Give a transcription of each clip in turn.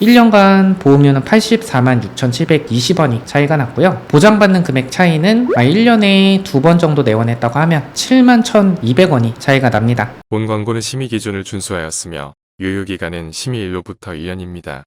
1년간 보험료는 84만 6,720원이 차이가 났고요. 보장받는 금액 차이는 1년에 두 번 정도 내원했다고 하면 7만 1,200원이 차이가 납니다. 본 광고는 심의 기준을 준수하였으며 유효기간은 심의일로부터 1년입니다.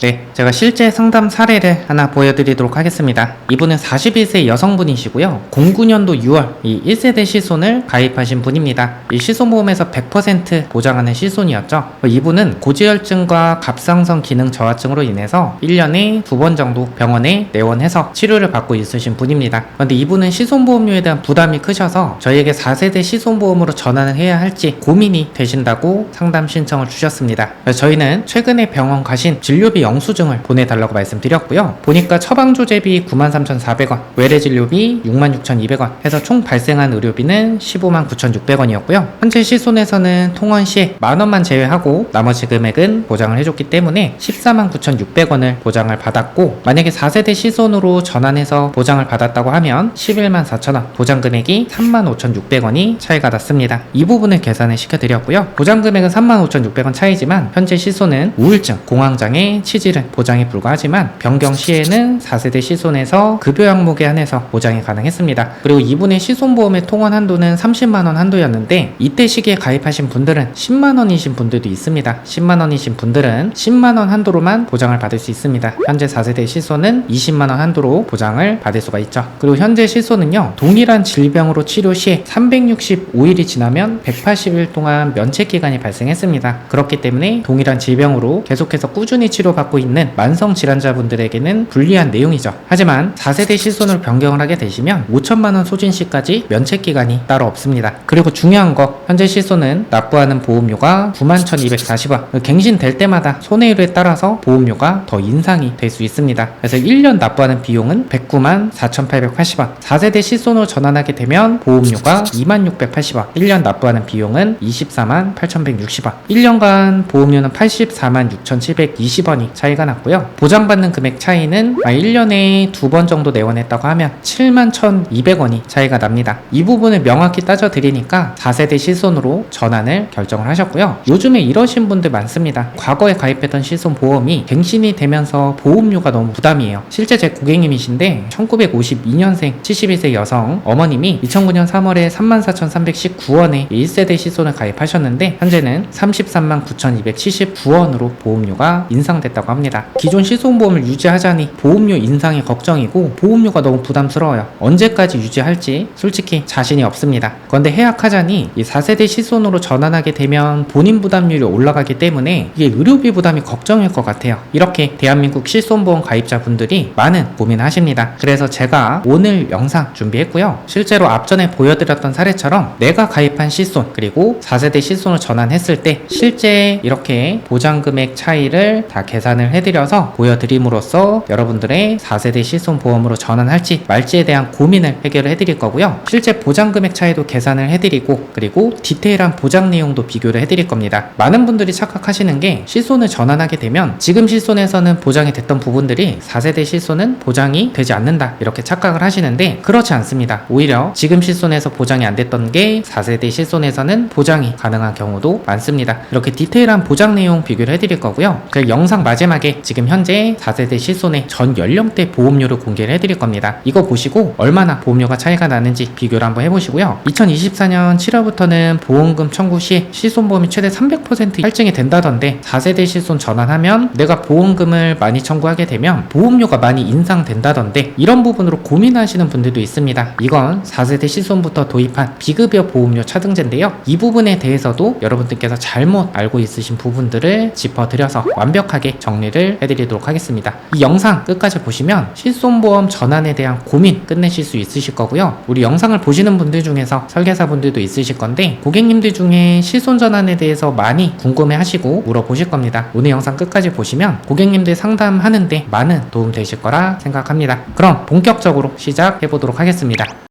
네, 제가 실제 상담 사례를 하나 보여드리도록 하겠습니다. 이분은 41세 여성분이시고요. 09년도 6월 이 1세대 시손을 가입하신 분입니다. 이 시손보험에서 100% 보장하는 시손이었죠. 이분은 고지혈증과 갑상선 기능 저하증으로 인해서 1년에 두 번 정도 병원에 내원해서 치료를 받고 있으신 분입니다. 그런데 이분은 시손보험료에 대한 부담이 크셔서 저희에게 4세대 시손보험으로 전환을 해야 할지 고민이 되신다고 상담 신청을 주셨습니다. 저희는 최근에 병원 가신 진료비 영수증을 보내달라고 말씀드렸고요. 보니까 처방조제비 93,400원, 외래진료비 66,200원 해서 총 발생한 의료비는 15만 9,600원이었고요. 현재 시손에서는 통원 시에 만 원만 제외하고 나머지 금액은 보장을 해줬기 때문에 14만 9,600원을 보장을 받았고 만약에 4세대 시손으로 전환해서 보장을 받았다고 하면 11만 4천원, 보장 금액이 3만 5,600원이 차이가 났습니다. 이 부분을 계산을 시켜드렸고요. 보장 금액은 3만 5,600원 차이지만 현재 시손은 우울증, 공황장애, 치 질은 보장이 불가하지만 변경 시에는 4세대 시손에서 급여 항목에 한해서 보장이 가능했습니다. 그리고 이분의 시손보험의 통원 한도는 30만원 한도였는데 이때 시기에 가입하신 분들은 10만원이신 분들도 있습니다. 10만원이신 분들은 10만원 한도로만 보장을 받을 수 있습니다. 현재 4세대 시손은 20만원 한도로 보장을 받을 수가 있죠. 그리고 현재 시손은요, 동일한 질병으로 치료 시 365일이 지나면 180일 동안 면책 기간이 발생했습니다. 그렇기 때문에 동일한 질병으로 계속해서 꾸준히 치료받고 있는 만성 질환자분들에게는 불리한 내용이죠. 하지만 4세대 시손을 변경을 하게 되시면 5천만 원 소진 시까지 면책 기간이 따로 없습니다. 그리고 중요한 거 현재 시손은 납부하는 보험료가 91,240원. 갱신될 때마다 손해율에 따라서 보험료가 더 인상이 될 수 있습니다. 그래서 1년 납부하는 비용은 109만 4,880원. 4세대 시손으로 전환하게 되면 보험료가 2680원. 1년 납부하는 비용은 24만 8,160원. 1년간 보험료는 84만 6,720원이 차이가 났고요. 보장받는 금액 차이는 1년에 두 번 정도 내원했다고 하면 7만 1,200원이 차이가 납니다. 이 부분을 명확히 따져 드리니까 4세대 시손으로 전환을 결정을 하셨고요. 요즘에 이러신 분들 많습니다. 과거에 가입했던 시손 보험이 갱신이 되면서 보험료가 너무 부담이에요. 실제 제 고객님이신데 1952년생 71세 여성 어머님이 2009년 3월에 34,319원에 1세대 시손을 가입하셨는데 현재는 33만 9,279원으로 보험료가 인상됐다 고 합니다. 기존 시손보험을 유지하자니 보험료 인상이 걱정이고 보험료가 너무 부담스러워요. 언제까지 유지할지 솔직히 자신이 없습니다. 그런데 해약하자니 이 4세대 시손으로 전환하게 되면 본인 부담률이 올라가기 때문에 이게 의료비 부담이 걱정일 것 같아요. 이렇게 대한민국 실손보험 가입자분들이 많은 고민하십니다. 그래서 제가 오늘 영상 준비했고요. 실제로 앞전에 보여드렸던 사례처럼 내가 가입한 시손 그리고 4세대 시손을 전환했을 때 실제 이렇게 보장금액 차이를 다 계산 을 해드려서 보여드림으로써 여러분들의 4세대 시손 보험으로 전환할지 말지에 대한 고민을 해결을 해드릴 거고요. 실제 보장 금액 차이도 계산을 해드리고 그리고 디테일한 보장 내용도 비교를 해드릴 겁니다. 많은 분들이 착각하시는 게 시손을 전환하게 되면 지금 시손에서는 보장이 됐던 부분들이 4세대 시손은 보장이 되지 않는다 이렇게 착각을 하시는데 그렇지 않습니다. 오히려 지금 시손에서 보장이 안 됐던 게 4세대 시손에서는 보장이 가능한 경우도 많습니다. 이렇게 디테일한 보장 내용 비교를 해드릴 거고요. 그 영상 마지막 에 지금 현재 4세대 시손의 전 연령대 보험료를 공개를 해드릴 겁니다. 이거 보시고 얼마나 보험료가 차이가 나는지 비교를 한번 해보시고요. 2024년 7월부터는 보험금 청구 시 시손보험이 최대 300% 할증이 된다던데 4세대 시손 전환하면 내가 보험금을 많이 청구하게 되면 보험료가 많이 인상된다던데 이런 부분으로 고민하시는 분들도 있습니다. 이건 4세대 시손부터 도입한 비급여 보험료 차등제인데요. 이 부분에 대해서도 여러분들께서 잘못 알고 있으신 부분들을 짚어드려서 완벽하게 정리를 해드리도록 하겠습니다. 이 영상 끝까지 보시면 실손보험 전환에 대한 고민 끝내실 수 있으실 거고요. 우리 영상을 보시는 분들 중에서 설계사분들도 있으실 건데 고객님들 중에 실손 전환에 대해서 많이 궁금해 하시고 물어보실 겁니다. 오늘 영상 끝까지 보시면 고객님들 상담하는데 많은 도움 되실 거라 생각합니다. 그럼 본격적으로 시작해 보도록 하겠습니다.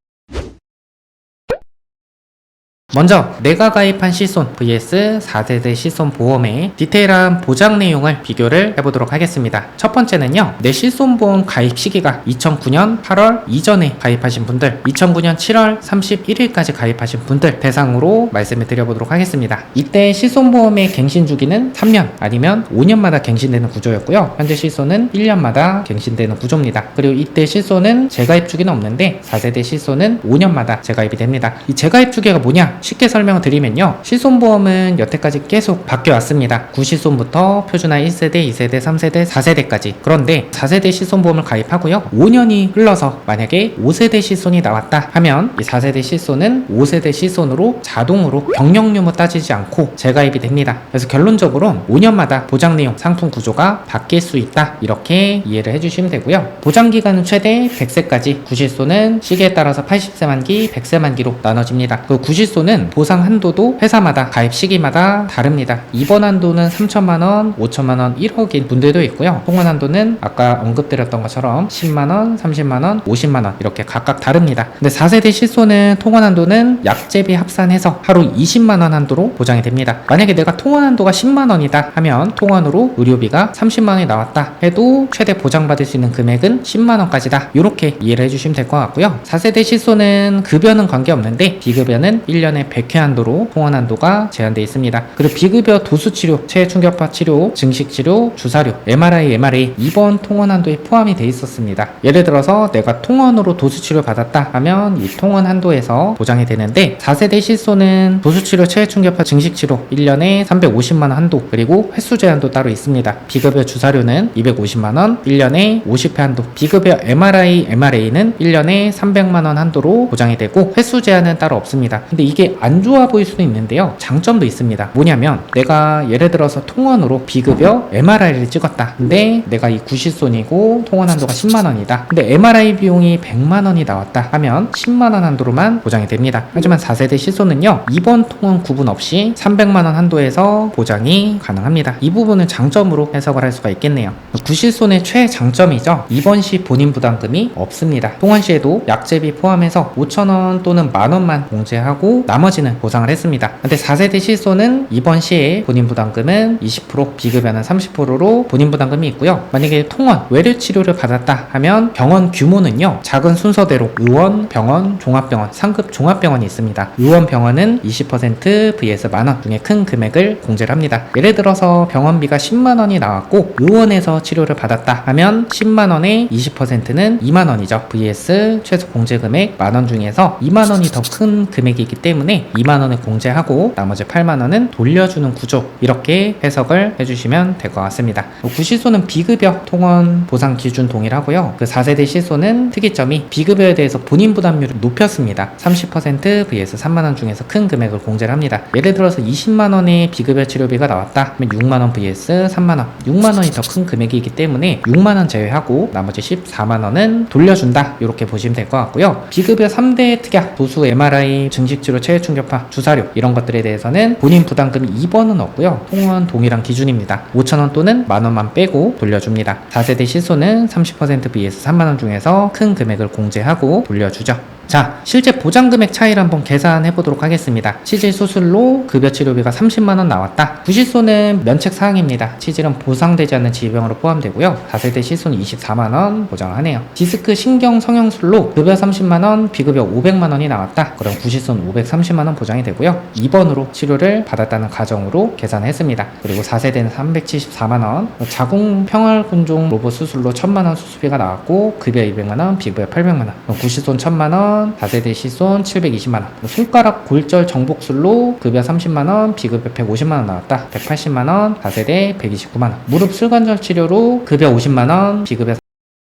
먼저 내가 가입한 시손 vs 4세대 시손 보험의 디테일한 보장 내용을 비교를 해보도록 하겠습니다. 첫 번째는요. 내 실손 보험 가입 시기가 2009년 8월 이전에 가입하신 분들, 2009년 7월 31일까지 가입하신 분들 대상으로 말씀을 드려보도록 하겠습니다. 이때 실손 보험의 갱신 주기는 3년 아니면 5년마다 갱신되는 구조였고요. 현재 실손은 1년마다 갱신되는 구조입니다. 그리고 이때 실손은 재가입 주기는 없는데 4세대 실손은 5년마다 재가입이 됩니다. 이 재가입 주기가 뭐냐? 쉽게 설명을 드리면요. 실손보험은 여태까지 계속 바뀌어 왔습니다. 구실손부터 표준화 1세대, 2세대, 3세대, 4세대까지. 그런데 4세대 실손보험을 가입하고요. 5년이 흘러서 만약에 5세대 실손이 나왔다 하면 이 4세대 실손은 5세대 실손으로 자동으로 병력 유무 따지지 않고 재가입이 됩니다. 그래서 결론적으로 5년마다 보장 내용, 상품 구조가 바뀔 수 있다. 이렇게 이해를 해주시면 되고요. 보장 기간은 최대 100세까지, 구실손은 시기에 따라서 80세 만기, 100세 만기로 나눠집니다. 그 구실손은 보상 한도도 회사마다 가입 시기마다 다릅니다. 이번 한도는 3천만 원, 5천만 원, 1억인 분들도 있고요. 통원 한도는 아까 언급드렸던 것처럼 10만 원, 30만 원, 50만 원 이렇게 각각 다릅니다. 근데 4세대 실손은 통원 한도는 약제비 합산해서 하루 20만 원 한도로 보장이 됩니다. 만약에 내가 통원 한도가 10만 원이다 하면 통원으로 의료비가 30만 원이 나왔다 해도 최대 보장받을 수 있는 금액은 10만 원까지다. 이렇게 이해를 해주시면 될 것 같고요. 4세대 실손은 급여는 관계없는데 비급여는 1년에 100회 한도로 통원 한도가 제한되어 있습니다. 그리고 비급여 도수 치료, 체충격파 치료, 증식 치료, 주사료, MRI, MRA 입원 통원 한도에 포함이 돼 있었습니다. 예를 들어서 내가 통원으로 도수 치료 받았다 하면 이 통원 한도에서 보장이 되는데 4세대 실손은 도수 치료, 체충격파 증식 치료 1년에 350만 원 한도 그리고 횟수 제한도 따로 있습니다. 비급여 주사료는 250만 원, 1년에 50회 한도. 비급여 MRI, MRA는 1년에 300만 원 한도로 보장이 되고 횟수 제한은 따로 없습니다. 근데 이게 안 좋아 보일 수도 있는데요. 장점도 있습니다. 뭐냐면 내가 예를 들어서 통원으로 비급여 MRI를 찍었다. 근데 내가 이 구실손이고 통원 한도가 10만 원이다. 근데 MRI 비용이 100만 원이 나왔다 하면 10만 원 한도로만 보장이 됩니다. 하지만 4세대 실손은요. 이번 통원 구분 없이 300만 원 한도에서 보장이 가능합니다. 이 부분은 장점으로 해석을 할 수가 있겠네요. 구실손의 최장점이죠. 입원 시 본인 부담금이 없습니다. 통원 시에도 약제비 포함해서 5천 원 또는 만 원만 공제하고 나 머지는 보상을 했습니다. 근데 4세대 실손은 입원 시에 본인 부담금은 20% 비급여는 30%로 본인 부담금이 있고요. 만약에 통원 외래 치료를 받았다 하면 병원 규모는요. 작은 순서대로 의원, 병원, 종합병원, 상급 종합병원이 있습니다. 의원 병원은 20% vs 만원 중에 큰 금액을 공제를 합니다. 예를 들어서 병원비가 10만 원이 나왔고 의원에서 치료를 받았다 하면 10만 원의 20%는 2만 원이죠. vs 최소 공제 금액 만 원 중에서 2만 원이 더 큰 금액이기 때문에 2만 원을 공제하고 나머지 8만 원은 돌려주는 구조 이렇게 해석을 해주시면 될 것 같습니다. 구실소는 비급여 통원 보상 기준 동일하고요. 그 4세대 실소는 특이점이 비급여에 대해서 본인 부담률을 높였습니다. 30% vs 3만 원 중에서 큰 금액을 공제를 합니다. 예를 들어서 20만 원의 비급여 치료비가 나왔다. 그러면 6만 원 vs 3만 원. 6만 원이 더 큰 금액이기 때문에 6만 원 제외하고 나머지 14만 원은 돌려준다. 이렇게 보시면 될 것 같고요. 비급여 3대 특약, 도수 MRI, 증식치료, 체외 충격파, 주사료 이런 것들에 대해서는 본인 부담금이 2번은 없고요. 통원 동일한 기준입니다. 5천 원 또는 만 원만 빼고 돌려줍니다. 4세대 실소는 30% vs 3만 원 중에서 큰 금액을 공제하고 돌려주죠. 자, 실제 보장 금액 차이를 한번 계산해 보도록 하겠습니다. 치질 수술로 급여 치료비가 30만 원 나왔다. 부실소는 면책 사항입니다. 치질은 보상되지 않는 질병으로 포함되고요. 4세대 실손 24만 원 보장하네요. 디스크 신경 성형술로 급여 30만 원, 비급여 500만 원이 나왔다. 그럼 구실손 530 만원 보장이 되고요. 2번으로 치료를 받았다는 가정으로 계산했습니다. 그리고 4세대는 374만 원, 자궁 평활군종 로봇 수술로 1000만 원 수술비가 나왔고 급여 200만 원, 비급여 800만 원, 구실손 1000만 원, 4세대 실손 720만 원, 손가락 골절 정복술로 급여 30만 원, 비급여 150만 원 나왔다. 180만 원, 4세대 129만 원. 무릎 슬관절 치료로 급여 50만 원, 비급여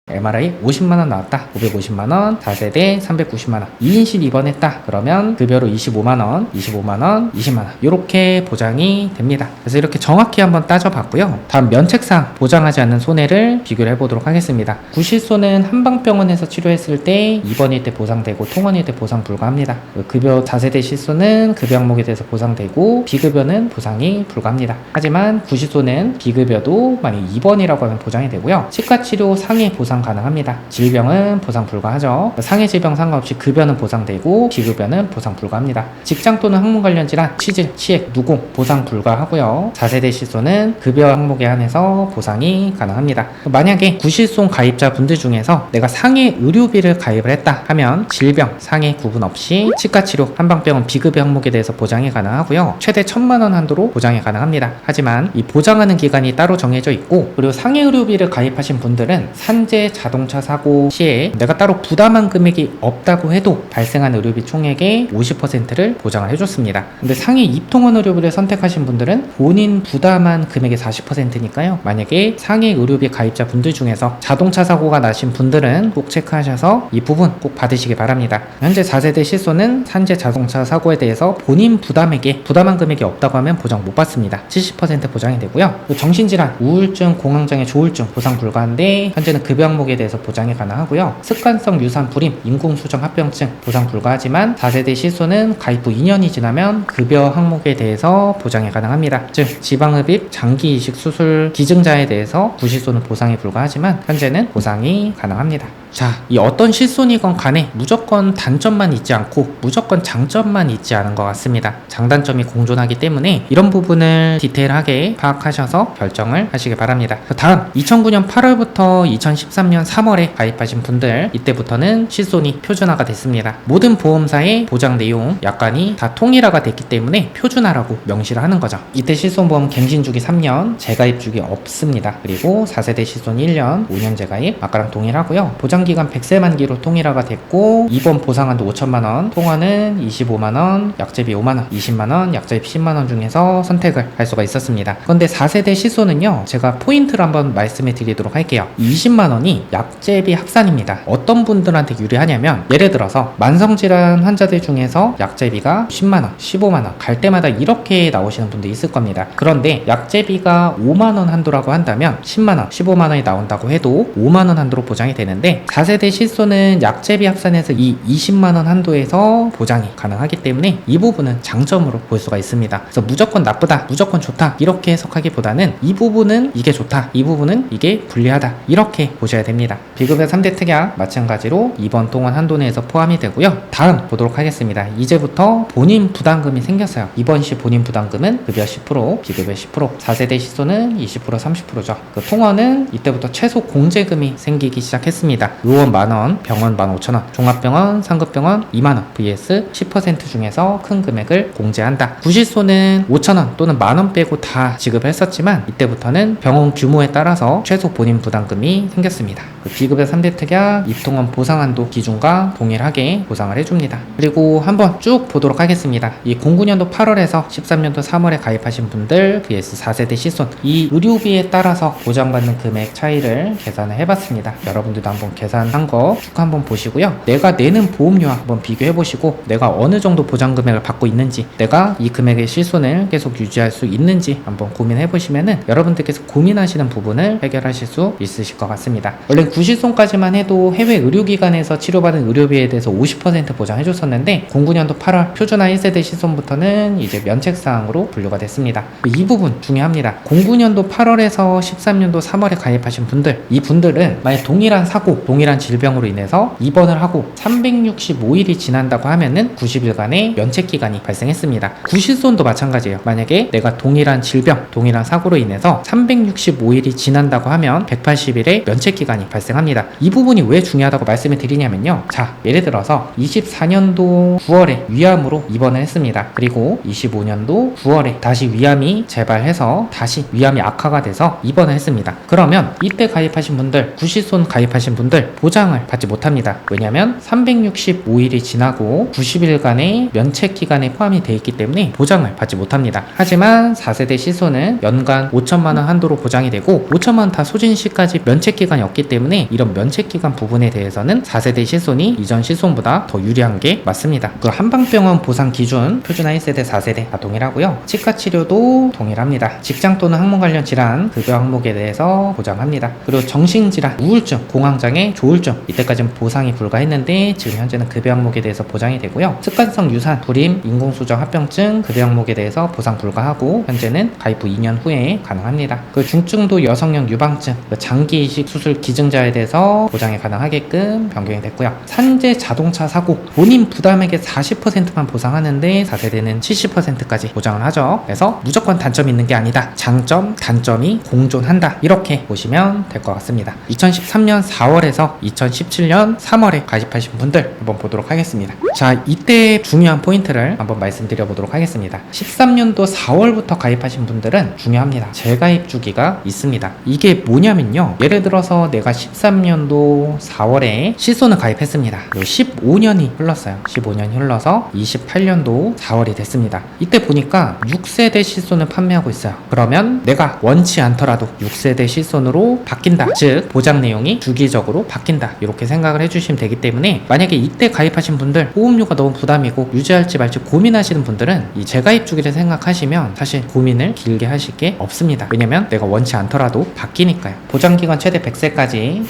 MRI 50만원 나왔다. 550만원, 4세대 390만원. 2인실 입원했다. 그러면 급여로 25만원, 25만원, 20만원. 이렇게 보장이 됩니다. 그래서 이렇게 정확히 한번 따져봤고요. 다음 면책상 보장하지 않는 손해를 비교를 해보도록 하겠습니다. 구실손은 한방병원에서 치료했을 때 입원일 때 보상되고 통원일 때 보상 불가합니다. 급여 4세대 실손은 급여 항목에 대해서 보상되고 비급여는 보상이 불가합니다. 하지만 구실손은 비급여도 만약 입원이라고 하면 보장이 되고요. 치과치료 상해 보상 보상 가능합니다. 질병은 보상 불가하죠. 상해 질병 상관없이 급여는 보상되고 비급여는 보상 불가합니다. 직장 또는 학문 관련 질환, 취질, 치액, 누공 보상 불가하고요. 4세대 실손은 급여 항목에 한해서 보상이 가능합니다. 만약에 구실손 가입자 분들 중에서 내가 상해 의료비를 가입을 했다 하면 질병, 상해 구분 없이 치과치료, 한방병원 비급여 항목에 대해서 보장이 가능하고요. 최대 천만 원 한도로 보장이 가능합니다. 하지만 이 보장하는 기간이 따로 정해져 있고 그리고 상해 의료비를 가입하신 분들은 산재 자동차 사고 시에 내가 따로 부담한 금액이 없다고 해도 발생한 의료비 총액의 50%를 보장을 해줬습니다. 근데 상해 입통원 의료비를 선택하신 분들은 본인 부담한 금액의 40%니까요. 만약에 상해 의료비 가입자 분들 중에서 자동차 사고가 나신 분들은 꼭 체크하셔서 이 부분 꼭 받으시기 바랍니다. 현재 4세대 실손은 산재 자동차 사고에 대해서 본인 부담액에 부담한 금액이 없다고 하면 보장 못 받습니다. 70% 보장이 되고요. 또 정신질환, 우울증, 공황장애, 조울증 보상 불가한데 현재는 급여 항목에 대해서 보장이 가능하고요. 습관성 유산 불임, 인공수정 합병증 보상 불가하지만 4세대 실손은 가입 후 2년이 지나면 급여 항목에 대해서 보장이 가능합니다. 즉 지방흡입, 장기 이식 수술 기증자에 대해서 구실손은 보상이 불가하지만 현재는 보상이 가능합니다. 자, 이 어떤 실손이건 간에 무조건 단점만 있지 않고 무조건 장점만 있지 않은 것 같습니다. 장단점이 공존하기 때문에 이런 부분을 디테일하게 파악하셔서 결정을 하시기 바랍니다. 다음 2009년 8월부터 2013년 3월에 가입하신 분들 이때부터는 실손이 표준화가 됐습니다. 모든 보험사의 보장 내용 약관이 다 통일화가 됐기 때문에 표준화라고 명시를 하는 거죠. 이때 실손보험 갱신 주기 3년, 재가입 주기 없습니다. 그리고 4세대 실손 1년, 5년 재가입 아까랑 동일하고요. 보장 기간 100세 만기로 통일화가 됐고 이번 보상한도 5천만 원, 통화는 25만 원, 약제비 5만 원, 20만 원, 약제비 10만 원 중에서 선택을 할 수가 있었습니다. 그런데 4세대 시소는요. 제가 포인트를 한번 말씀해 드리도록 할게요. 20만 원이 약제비 합산입니다. 어떤 분들한테 유리하냐면 예를 들어서 만성 질환 환자들 중에서 약제비가 10만 원, 15만 원 갈 때마다 이렇게 나오시는 분도 있을 겁니다. 그런데 약제비가 5만 원 한도라고 한다면 10만 원, 15만 원이 나온다고 해도 5만 원 한도로 보장이 되는데 4세대 실손은 약제비 합산해서 이 20만 원 한도에서 보장이 가능하기 때문에 이 부분은 장점으로 볼 수가 있습니다. 그래서 무조건 나쁘다, 무조건 좋다 이렇게 해석하기보다는 이 부분은 이게 좋다, 이 부분은 이게 불리하다 이렇게 보셔야 됩니다. 비급여 3대 특약 마찬가지로 이번 동안 한도 내에서 포함이 되고요. 다음 보도록 하겠습니다. 이제부터 본인 부담금이 생겼어요. 이번 시 본인 부담금은 급여 10%, 비급여 10%, 4세대 시소는 20% 30%죠. 그 통원은 이때부터 최소 공제금이 생기기 시작했습니다. 의원 만원, 병원 15,000원, 종합병원, 상급병원 2만원, vs 10% 중에서 큰 금액을 공제한다. 구실소는 5,000원 또는 만원 빼고 다 지급했었지만 이때부터는 병원 규모에 따라서 최소 본인 부담금이 생겼습니다. 그 비급여 3대 특약 입통원 보상한도 기준과 동일하게 보상을 해줍니다. 그리고 한번 쭉 보도록 하겠습니다. 이 09년도 8월에서 13년도 3월에 가입하신 분들 vs 4세대 시손 이 의료비에 따라서 보장받는 금액 차이를 계산을 해봤습니다. 여러분들도 한번 계산한 거 쭉 한번 보시고요. 내가 내는 보험료와 한번 비교해 보시고 내가 어느 정도 보장 금액을 받고 있는지 내가 이 금액의 실손을 계속 유지할 수 있는지 한번 고민해 보시면은 여러분들께서 고민하시는 부분을 해결하실 수 있으실 것 같습니다. 원래 구실손까지만 해도 해외 의료기관에서 치료받은 의료비에 대해서 50% 보장해 줬었는데 09년도 8월 표준화 1세대 실손부터는 이제 면책사항으로 분류가 됐습니다. 이 부분 중요합니다. 09년도 8월에서 13년도 3월에 가입하신 분들 이 분들은 만약 동일한 사고 동일한 질병으로 인해서 입원을 하고 365일이 지난다고 하면은 90일간의 면책 기간이 발생했습니다. 구실손도 마찬가지예요. 만약에 내가 동일한 질병, 동일한 사고로 인해서 365일이 지난다고 하면 180일의 면책 기간 이 발생합니다. 이 부분이 왜 중요하다고 말씀을 드리냐면요. 자, 예를 들어서 24년도 9월에 위암으로 입원을 했습니다. 그리고 25년도 9월에 다시 위암이 재발해서 다시 위암이 악화가 돼서 입원을 했습니다. 그러면 이때 가입하신 분들, 구실손 가입하신 분들 보장을 받지 못합니다. 왜냐하면 365일이 지나고 90일간의 면책 기간에 포함이 되어 있기 때문에 보장을 받지 못합니다. 하지만 4세대 시손은 연간 5천만 원 한도로 보장이 되고 5천만 원 다 소진 시까지 면책 기간이 없기 때문에 이런 면책 기간 부분에 대해서는 4세대 실손이 이전 실손보다 더 유리한 게 맞습니다. 그 한방병원 보상 기준 표준화 1세대 4세대 다 동일하고요. 치과 치료도 동일합니다. 직장 또는 학문 관련 질환 급여 항목에 대해서 보장합니다. 그리고 정신질환, 우울증, 공황장애, 조울증 이때까지는 보상이 불가했는데 지금 현재는 급여 항목에 대해서 보장이 되고요. 습관성 유산, 불임, 인공수정 합병증 급여 항목에 대해서 보상 불가하고 현재는 가입 후 2년 후에 가능합니다. 그 중증도 여성형 유방증, 그 장기 이식 수술 기 증자에 대해서 보장이 가능하게끔 변경이 됐고요. 산재 자동차 사고 본인 부담액의 40%만 보상하는데 4세대는 70%까지 보장을 하죠. 그래서 무조건 단점이 있는 게 아니다. 장점, 단점이 공존한다. 이렇게 보시면 될 것 같습니다. 2013년 4월에서 2017년 3월에 가입하신 분들 한번 보도록 하겠습니다. 자, 이때 중요한 포인트를 한번 말씀드려 보도록 하겠습니다. 13년도 4월부터 가입하신 분들은 중요합니다. 재가입 주기가 있습니다. 이게 뭐냐면요. 예를 들어서 내가 13년도 4월에 시소는 가입했습니다. 15년이 흘렀어요. 15년이 흘러서 28년도 4월이 됐습니다. 이때 보니까 6세대 시소는 판매하고 있어요. 그러면 내가 원치 않더라도 6세대 시손으로 바뀐다. 즉, 보장 내용이 주기적으로 바뀐다. 이렇게 생각을 해주시면 되기 때문에 만약에 이때 가입하신 분들 보험료가 너무 부담이고 유지할지 말지 고민하시는 분들은 이 재가입 주기를 생각하시면 사실 고민을 길게 하실 게 없습니다. 왜냐면 내가 원치 않더라도 바뀌니까요. 보장기간 최대 100세까지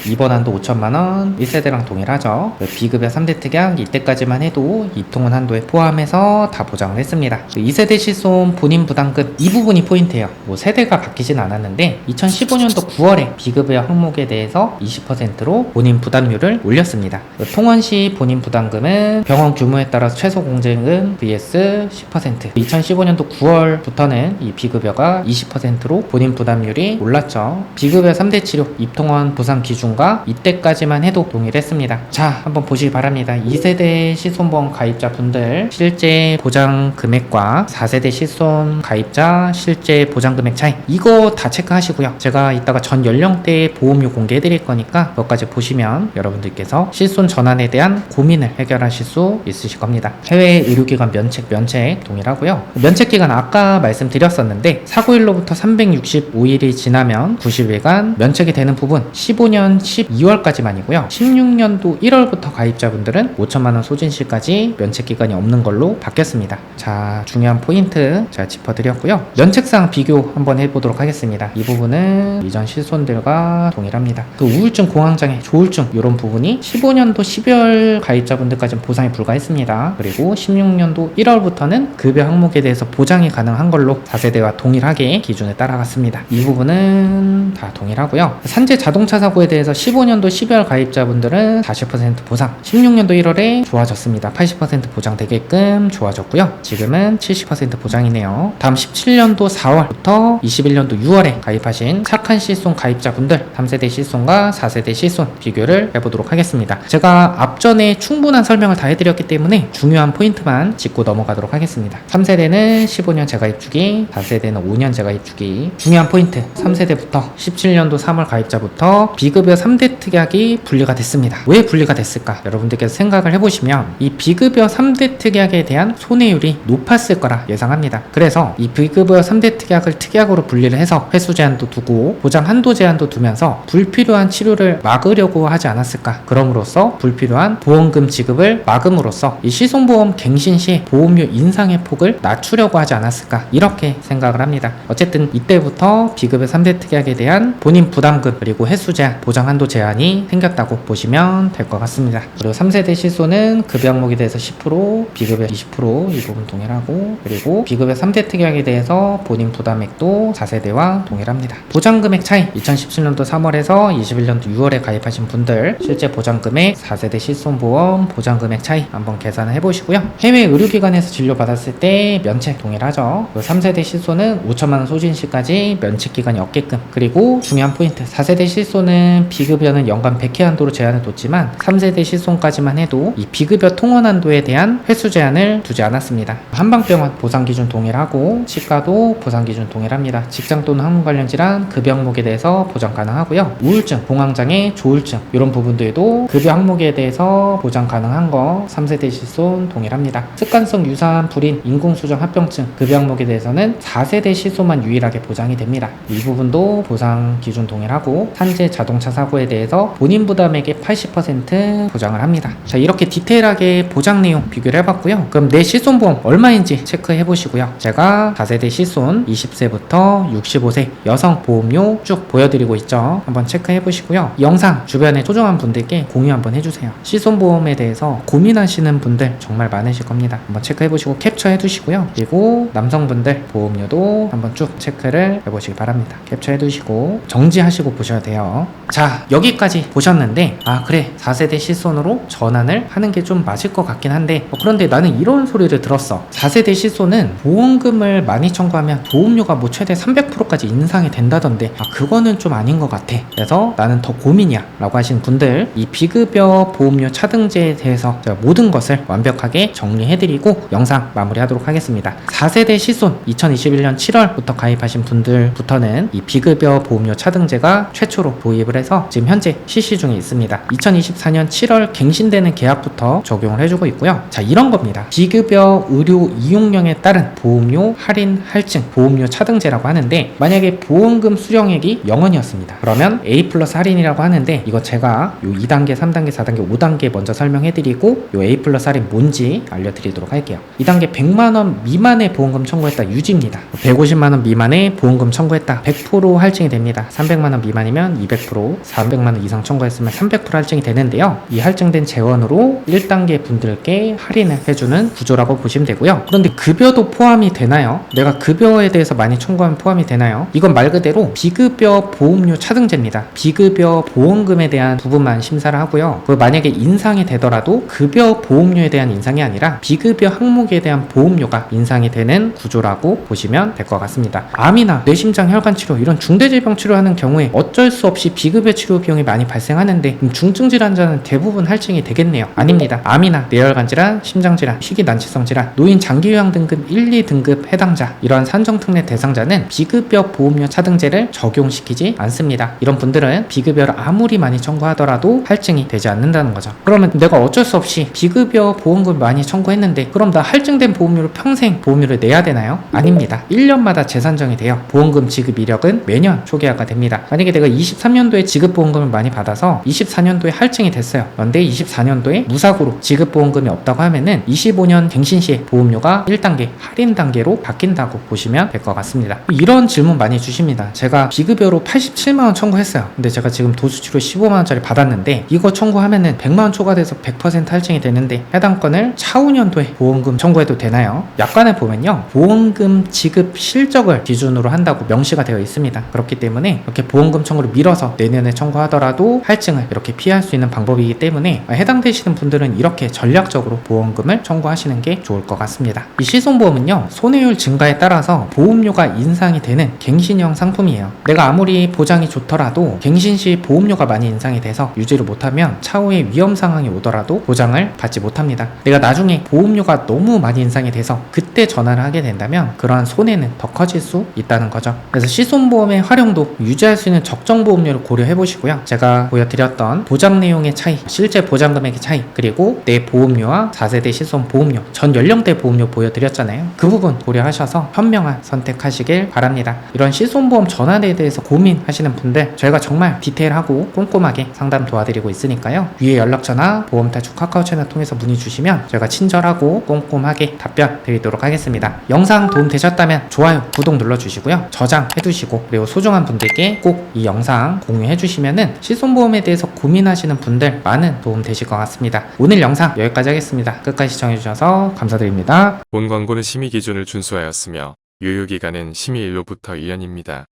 입원 한도 5천만 원 1세대랑 동일하죠. 그 비급여 3대 특약 이때까지만 해도 입통원 한도에 포함해서 다 보장을 했습니다. 2세대 시손 본인 부담금 이 부분이 포인트예요. 뭐 세대가 바뀌진 않았는데 2015년도 9월에 비급여 항목에 대해서 20%로 본인 부담률을 올렸습니다. 그 통원 시 본인 부담금은 병원 규모에 따라서 최소 공제금 vs 10% 2015년도 9월부터는 이 비급여가 20%로 본인 부담률이 올랐죠. 비급여 3대 치료 입통원 보상 기준과 이때까지만 해도 동일했습니다. 자, 한번 보시기 바랍니다. 2세대 시손보험 가입자 분들 실제 보장 금액과 4세대 시손 가입자 실제 보장 금액 차이 이거 다 체크하시고요. 제가 이따가 전 연령대 보험료 공개해 드릴 거니까 그것까지 보시면 여러분들께서 실손 전환에 대한 고민을 해결하실 수 있으실 겁니다. 해외 의료기관 면책 면책 동일하고요. 면책 기간 아까 말씀드렸었는데 사고일로부터 365일이 지나면 90일간 면책이 되는 부분 15년 12월까지만이고요. 16년도 1월부터 가입자분들은 5천만 원 소진시까지 면책 기간이 없는 걸로 바뀌었습니다. 자, 중요한 포인트 제가 짚어드렸고요. 면책상 비교 한번 해보도록 하겠습니다. 이 부분은 이전 실손들과 동일합니다. 그 우울증, 공황장애, 조울증 이런 부분이 15년도 12월 가입자분들까지는 보상이 불가했습니다. 그리고 16년도 1월부터는 급여 항목에 대해서 보장이 가능한 걸로 4세대와 동일하게 기준을 따라갔습니다. 이 부분은 다 동일하고요. 산재 자동차 사고에 대해서 15년도 12월 가입자분들은 40% 보상, 16년도 1월에 좋아졌습니다. 80% 보장되게끔 좋아졌고요. 지금은 70% 보장이네요. 다음 17년도 4월부터 21년도 6월에 가입하신 착한 실손 가입자분들 3세대 실손과 4세대 실손 비교를 해보도록 하겠습니다. 제가 앞전에 충분한 설명을 다 해드렸기 때문에 중요한 포인트만 짚고 넘어가도록 하겠습니다. 3세대는 15년 재가입 주기, 4세대는 5년 재가입 주기. 중요한 포인트 3세대부터 17년도 3월 가입자부터 비급여 3대 특약이 분리가 됐습니다. 왜 분리가 됐을까? 여러분들께서 생각을 해보시면 이 비급여 3대 특약에 대한 손해율이 높았을 거라 예상합니다. 그래서 이 비급여 3대 특약을 특약으로 분리를 해서 회수 제한도 두고 보장 한도 제한도 두면서 불필요한 치료를 막으려고 하지 않았을까? 그럼으로써 불필요한 보험금 지급을 막음으로써 이 시손보험 갱신 시 보험료 인상의 폭을 낮추려고 하지 않았을까? 이렇게 생각을 합니다. 어쨌든 이때부터 비급여 3대 특약에 대한 본인 부담금 그리고 횟수 제한, 보장 한도 제한이 생겼다고 보시면 될 것 같습니다. 그리고 3세대 시소는 급여 항목에 대해서 10%, 비급여 20%이 부분 동일하고 그리고 비급여 3대 특약에 대해서 본인 부담액도 4세대와 동일합니다. 보장금액 차이 2017년도 3월에서 21년도 6월에 가입하신 분들 실제 보장금액 4세대 실손보험 보장금액 차이 한번 계산을 해보시고요. 해외 의료기관에서 진료받았을 때 면책 동일하죠. 그 3세대 실손은 5천만원 소진 시까지 면책 기간이 없게끔 그리고 중요한 포인트 4세대 실손은 비급여는 연간 100회 한도로 제한을 뒀지만 3세대 실손까지만 해도 이 비급여 통원 한도에 대한 횟수 제한을 두지 않았습니다. 한방병원 보상 기준 동일하고 치과도 보상 기준 동일합니다. 직장 또는 학문 관련 질환 급여 항목에 대해서 보장 가능하고요. 우울증, 공황장애, 조울증 이런 부분들도 급여 항목에 대해서 보장 가능한 거 3세대 실손 동일합니다. 습관성 유사한 불인, 인공수정 합병증 급여 항목에 대해서는 4세대 실손만 유일하게 보장이 됩니다. 이 부분도 보상 기준 동일하고 산재 자동차 사고에 대해서 본인 부담액의 80% 보장을 합니다. 자 이렇게 디테일하게 보장 내용 비교를 해봤고요. 그럼 내 실손보험 얼마인지 체크해 보시고요. 제가 4세대 실손 20세부터 65세 여성 보험료 쭉 보여드리고 있죠. 한번 체크해 보시고요. 이 영상 주변에 소중한 분들께 공유 한번 해주세요. 실손보험에 대해서 고민하시는 분들 정말 많으실 겁니다. 한번 체크해 보시고 캡처해 두시고요. 그리고 남성분들 보험료도 한번 쭉 체크를 해보시기 바랍니다. 캡처해 두시고 정지하시고 보셔야 돼요. 자, 여기까지 보셨는데, 아, 그래. 4세대 실손으로 전환을 하는 게 좀 맞을 것 같긴 한데, 어, 그런데 나는 이런 소리를 들었어. 4세대 실손은 보험금을 많이 청구하면 보험료가 뭐 최대 300%까지 인상이 된다던데, 아, 그거는 좀 아닌 것 같아. 그래서 나는 더 고민이야. 라고 하신 분들, 이 비급여 보험료 차등제에 대해서 제가 모든 것을 완벽하게 정리해드리고 영상 마무리하도록 하겠습니다. 4세대 실손 2021년 7월부터 가입하신 분들부터는 이 비급여 보험료 차등제가 최초로 도입을 해서 지금 현재 실시 중에 있습니다. 2024년 7월 갱신되는 계약부터 적용을 해주고 있고요. 자, 이런 겁니다. 비급여 의료 이용량에 따른 보험료 할인 할증 보험료 차등제라고 하는데 만약에 보험금 수령액이 0원이었습니다. 그러면 A 플러스 할인이라고 하는데 이거 제가 요 2단계, 3단계, 4단계, 5단계 먼저 설명해드리고 요 A 플러스 할인 뭔지 알려드리도록 할게요. 2단계 100만원 미만의 보험금 청구했다 유지입니다. 150만원 미만의 보험금 청구했다 100% 할증이 됩니다. 300만원 미만이면 200%, 400만원 이상 청구했으면 300% 할증이 되는데요. 이 할증된 재원으로 1단계 분들께 할인을 해주는 구조라고 보시면 되고요. 그런데 급여도 포함이 되나요? 내가 급여에 대해서 많이 청구하면 포함이 되나요? 이건 말 그대로 비급여 보험료 차등제입니다. 비급여 보험금에 대한 부분만 심사를 하고요. 그 만약에 인상이 되더라도 급여 보험료에 대한 인상이 아니라 비급여 항목에 대한 보험료가 인상이 되는 구조라고 보시면 될 것 같습니다. 암이나 뇌심장 혈관 치료 이런 중대질병 치료하는 경우에 어쩔 수 없이 비급여 치료 비용이 많이 발생하는데 그럼 중증 질환자는 대부분 할증이 되겠네요. 아닙니다. 암이나 뇌혈관 질환, 심장 질환, 희귀 난치성 질환, 노인 장기 요양 등급 1, 2등급 해당자 이런 산정 특례 대상자는 비급여 보험료 차등제를 적용시키지 않습니다. 이런 분들은 비급여를 아무리 많이 청구하더라도 할증이 되지 않는다는 거죠. 그러면 내가 어쩔 수 없이 비급여 보험금 많이 청구했는데 그럼 나 할증된 보험료를 평생 보험료를 내야 되나요? 아닙니다. 1년마다 재산정이 돼요. 보험금 지급 이력은 매년 초기화가 됩니다. 만약에 내가 23년 도에 지급 보험금을 많이 받아서 24년도에 할증이 됐어요. 그런데 24년도에 무사고로 지급 보험금이 없다고 하면은 25년 갱신 시에 보험료가 1단계 할인 단계로 바뀐다고 보시면 될 것 같습니다. 이런 질문 많이 주십니다. 제가 비급여로 87만 원 청구했어요. 근데 제가 지금 도수치료 15만 원짜리 받았는데 이거 청구하면은 100만 원 초과돼서 100% 할증이 되는데 해당 건을 차후년도에 보험금 청구해도 되나요? 약관에 보면요. 보험금 지급 실적을 기준으로 한다고 명시가 되어 있습니다. 그렇기 때문에 이렇게 보험금 청구를 미뤄서 내년에 청구하더라도 할증을 이렇게 피할 수 있는 방법이기 때문에 해당되시는 분들은 이렇게 전략적으로 보험금을 청구하시는 게 좋을 것 같습니다. 이 실손보험은요. 손해율 증가에 따라서 보험료가 인상이 되는 갱신형 상품이에요. 내가 아무리 보장이 좋더라도 갱신 시 보험료가 많이 인상이 돼서 유지를 못하면 차후에 위험 상황이 오더라도 보장을 받지 못합니다. 내가 나중에 보험료가 너무 많이 인상이 돼서 그때 전화를 하게 된다면 그러한 손해는 더 커질 수 있다는 거죠. 그래서 실손보험의 활용도 유지할 수 있는 적정 보험료를 고려해 보시고요. 제가 보여드렸던 보장 내용의 차이, 실제 보장 금액의 차이, 그리고 내 보험료와 4세대 실손 보험료, 전 연령대 보험료 보여드렸잖아요. 그 부분 고려하셔서 현명한 선택하시길 바랍니다. 이런 실손보험 전환에 대해서 고민하시는 분들 저희가 정말 디테일하고 꼼꼼하게 상담 도와드리고 있으니까요. 위에 연락처나 보험탈출 카카오 채널 통해서 문의 주시면 저희가 친절하고 꼼꼼하게 답변 드리도록 하겠습니다. 영상 도움 되셨다면 좋아요, 구독 눌러주시고요. 저장해 두시고 그리고 소중한 분들께 꼭 이 영상 공유해 주시면은 실손보험에 대해서 고민하시는 분들 많은 도움 되실 것 같습니다. 오늘 영상 여기까지 하겠습니다. 끝까지 시청해 주셔서 감사드립니다. 본 광고는 심의 기준을 준수하였으며 유효기간은 심의일로부터 1년입니다.